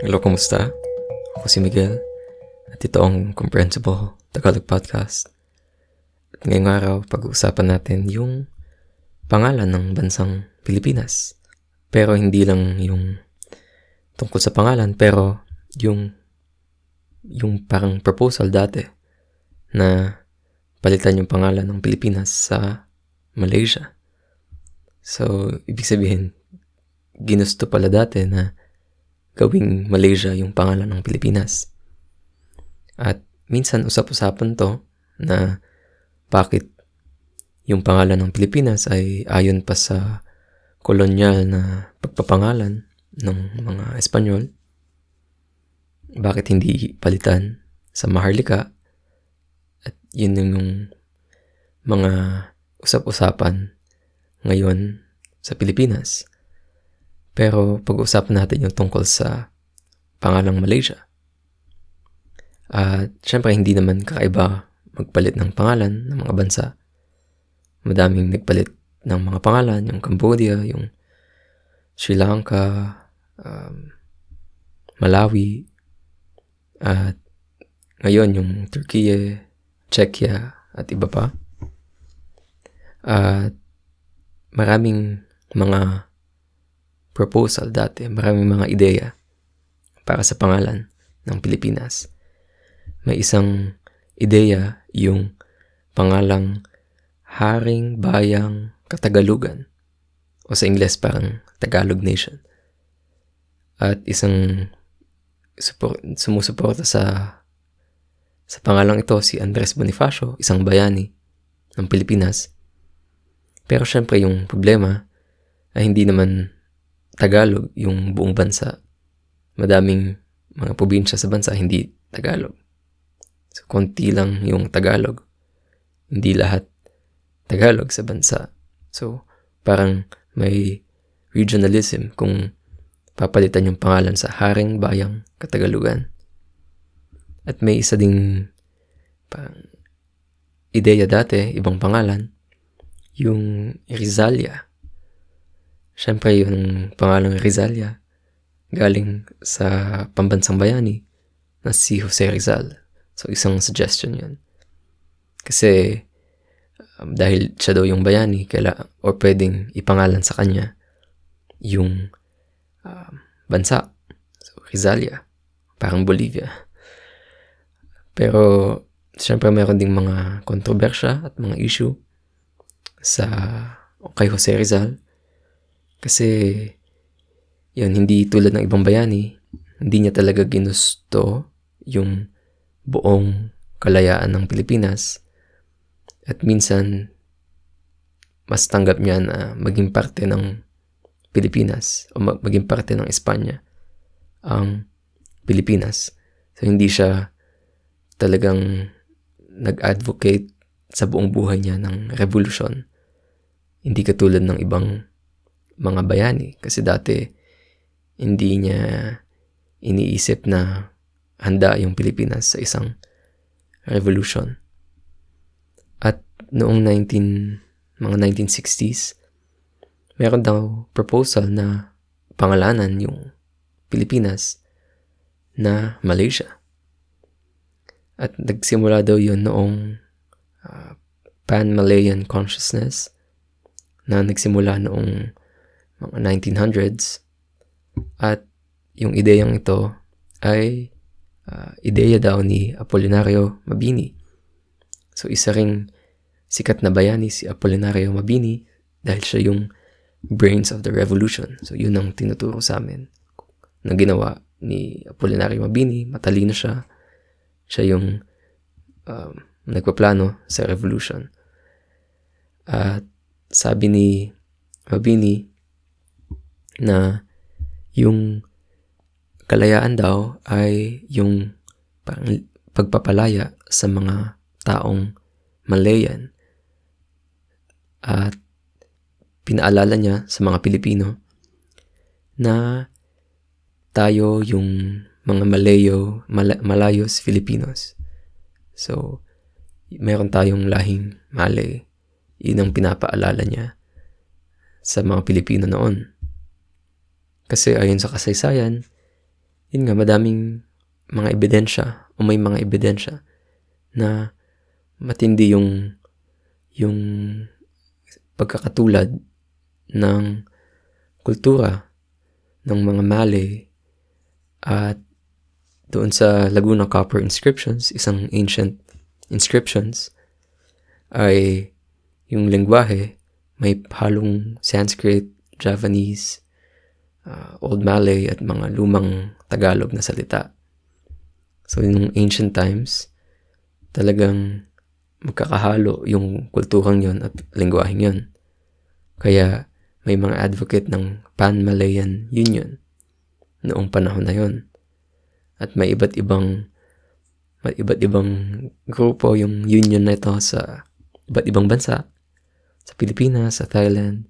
Hello, kumusta? Ako si Miguel at ito ang Comprehensible Tagalog Podcast. At ngayong araw, pag-uusapan natin yung pangalan ng bansang Pilipinas. Pero hindi lang yung tungkol sa pangalan, pero yung yung parang proposal dati na palitan yung pangalan ng Pilipinas sa Malaysia. So, ibig sabihin, ginusto pala dati na gawing Malaysia yung pangalan ng Pilipinas. At minsan usap-usapan to na bakit yung pangalan ng Pilipinas ay ayon pa sa kolonyal na pagpapangalan ng mga Espanyol. Bakit hindi palitan sa Maharlika? At yun yung mga usap-usapan ngayon sa Pilipinas. Pero pag-uusapan natin yung tungkol sa pangalang Malaysia. At syempre hindi naman kakaiba magpalit ng pangalan ng mga bansa. Madaming nagpalit ng mga pangalan, yung Cambodia, yung Sri Lanka, um, Malawi, at ngayon yung Turkey, Czechia, at iba pa. At maraming mga proposal dati, maraming mga ideya para sa pangalan ng Pilipinas. May isang ideya yung pangalang Haring Bayang Katagalugan o sa Ingles parang Tagalog Nation. At isang support, sumusuporta sa sa pangalang ito si Andres Bonifacio, isang bayani ng Pilipinas. Pero syempre yung problema ay hindi naman Tagalog yung buong bansa. Madaming mga probinsya sa bansa hindi Tagalog. So, konti lang yung Tagalog. Hindi lahat Tagalog sa bansa. So, parang may regionalism kung papalitan yung pangalan sa Haring Bayang Katagalugan. At may isa ding parang ideya dati, ibang pangalan, yung Rizalia Siyempre, yung pangalang Rizalia, galing sa pambansang bayani na si Jose Rizal. So, isang suggestion yun. Kasi, um, dahil siya daw yung bayani, kaila, or pwedeng ipangalan sa kanya yung um, bansa. So, Rizalia. Parang Bolivia. Pero, siyempre, mayroon ding mga kontrobersya at mga issue sa kay Jose Rizal kasi, yun, hindi tulad ng ibang bayani, hindi niya talaga ginusto yung buong kalayaan ng Pilipinas. At minsan, mas tanggap niya na maging parte ng Pilipinas o maging parte ng Espanya ang Pilipinas. So, hindi siya talagang nag-advocate sa buong buhay niya ng revolution. Hindi katulad ng ibang mga bayani kasi dati hindi niya iniisip na handa yung Pilipinas sa isang revolution. At noong 19, mga 1960s, meron daw proposal na pangalanan yung Pilipinas na Malaysia. At nagsimula daw yun noong uh, Pan-Malayan consciousness na nagsimula noong mga 1900s. At yung ideyang ito ay uh, ideya daw ni Apolinario Mabini. So isa ring sikat na bayani si Apolinario Mabini dahil siya yung brains of the revolution. So yun ang tinuturo sa amin na ginawa ni Apolinario Mabini. Matalino siya. Siya yung um, nagpaplano sa revolution. At sabi ni Mabini, na yung kalayaan daw ay yung pagpapalaya sa mga taong Malayan at pinaalala niya sa mga Pilipino na tayo yung mga Malayo, Mal- Malayos Filipinos. So, meron tayong lahing Malay. Yun ang pinapaalala niya sa mga Pilipino noon. Kasi ayon sa kasaysayan, yun nga, madaming mga ebidensya o may mga ebidensya na matindi yung yung pagkakatulad ng kultura ng mga Malay at doon sa Laguna Copper inscriptions, isang ancient inscriptions, ay yung lingwahe may halong Sanskrit, Javanese, uh, Old Malay at mga lumang Tagalog na salita. So, in ancient times, talagang magkakahalo yung kulturang yon at lingwaheng yon. Kaya may mga advocate ng Pan-Malayan Union noong panahon na yon. At may iba't ibang may iba't ibang grupo yung union na ito sa iba't ibang bansa. Sa Pilipinas, sa Thailand,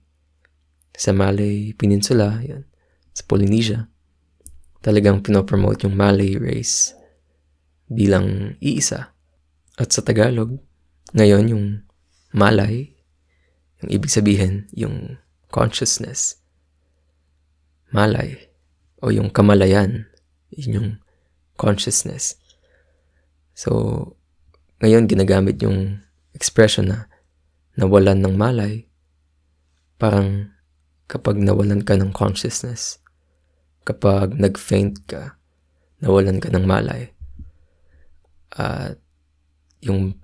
sa Malay Peninsula, yan, sa Polynesia. Talagang pinopromote yung Malay race bilang iisa. At sa Tagalog, ngayon yung Malay, yung ibig sabihin, yung consciousness. Malay, o yung kamalayan, yun yung consciousness. So, ngayon ginagamit yung expression na nawalan ng malay. Parang kapag nawalan ka ng consciousness, kapag nag-faint ka, nawalan ka ng malay. At yung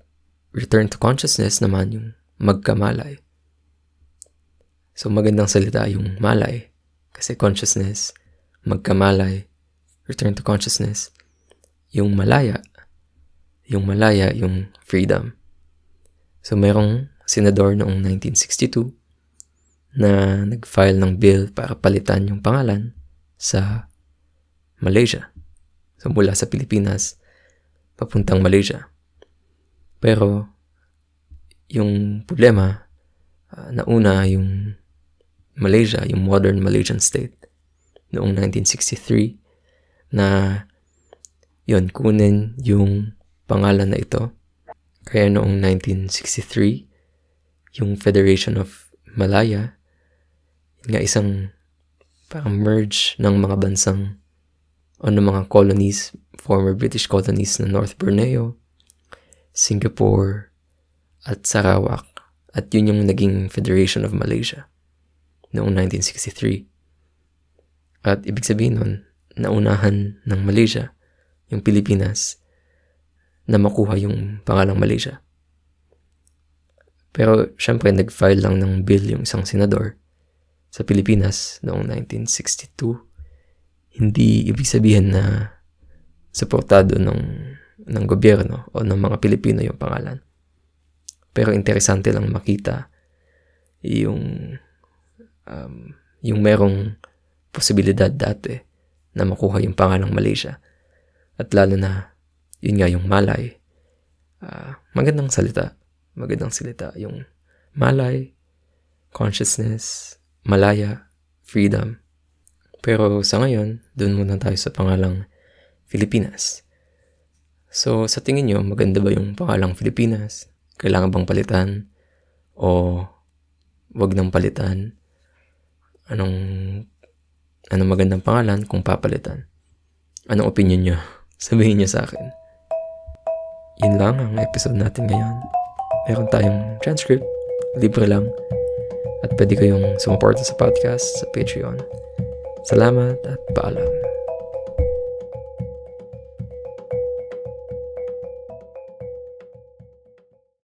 return to consciousness naman yung magkamalay. So magandang salita yung malay kasi consciousness, magkamalay, return to consciousness, yung malaya, yung malaya, yung freedom. So mayroong senador noong 1962 na nag-file ng bill para palitan yung pangalan sa Malaysia. So mula sa Pilipinas, papuntang Malaysia. Pero yung problema, uh, nauna yung Malaysia, yung modern Malaysian state noong 1963 na yun, kunin yung pangalan na ito. Kaya noong 1963, yung Federation of Malaya, nga isang parang merge ng mga bansang o ng mga colonies, former British colonies na North Borneo, Singapore, at Sarawak. At yun yung naging Federation of Malaysia noong 1963. At ibig sabihin nun, naunahan ng Malaysia yung Pilipinas na makuha yung pangalang Malaysia. Pero syempre nag-file lang ng bill yung isang senador sa Pilipinas noong 1962. Hindi ibig sabihin na suportado ng, ng gobyerno o ng mga Pilipino yung pangalan. Pero interesante lang makita yung um, yung merong posibilidad dati na makuha yung pangalang Malaysia. At lalo na, yun nga yung Malay. Uh, magandang salita. Magandang salita. Yung Malay, consciousness, Malaya, freedom. Pero sa ngayon, dun muna tayo sa pangalang Filipinas. So, sa tingin nyo, maganda ba yung pangalang Filipinas? Kailangan bang palitan? O wag nang palitan? Anong anong magandang pangalan kung papalitan? Anong opinion nyo? sabihin niya sa akin. Yun lang ang episode natin ngayon. Meron tayong transcript, libre lang, at pwede kayong sumuporta sa podcast sa Patreon. Salamat at paalam.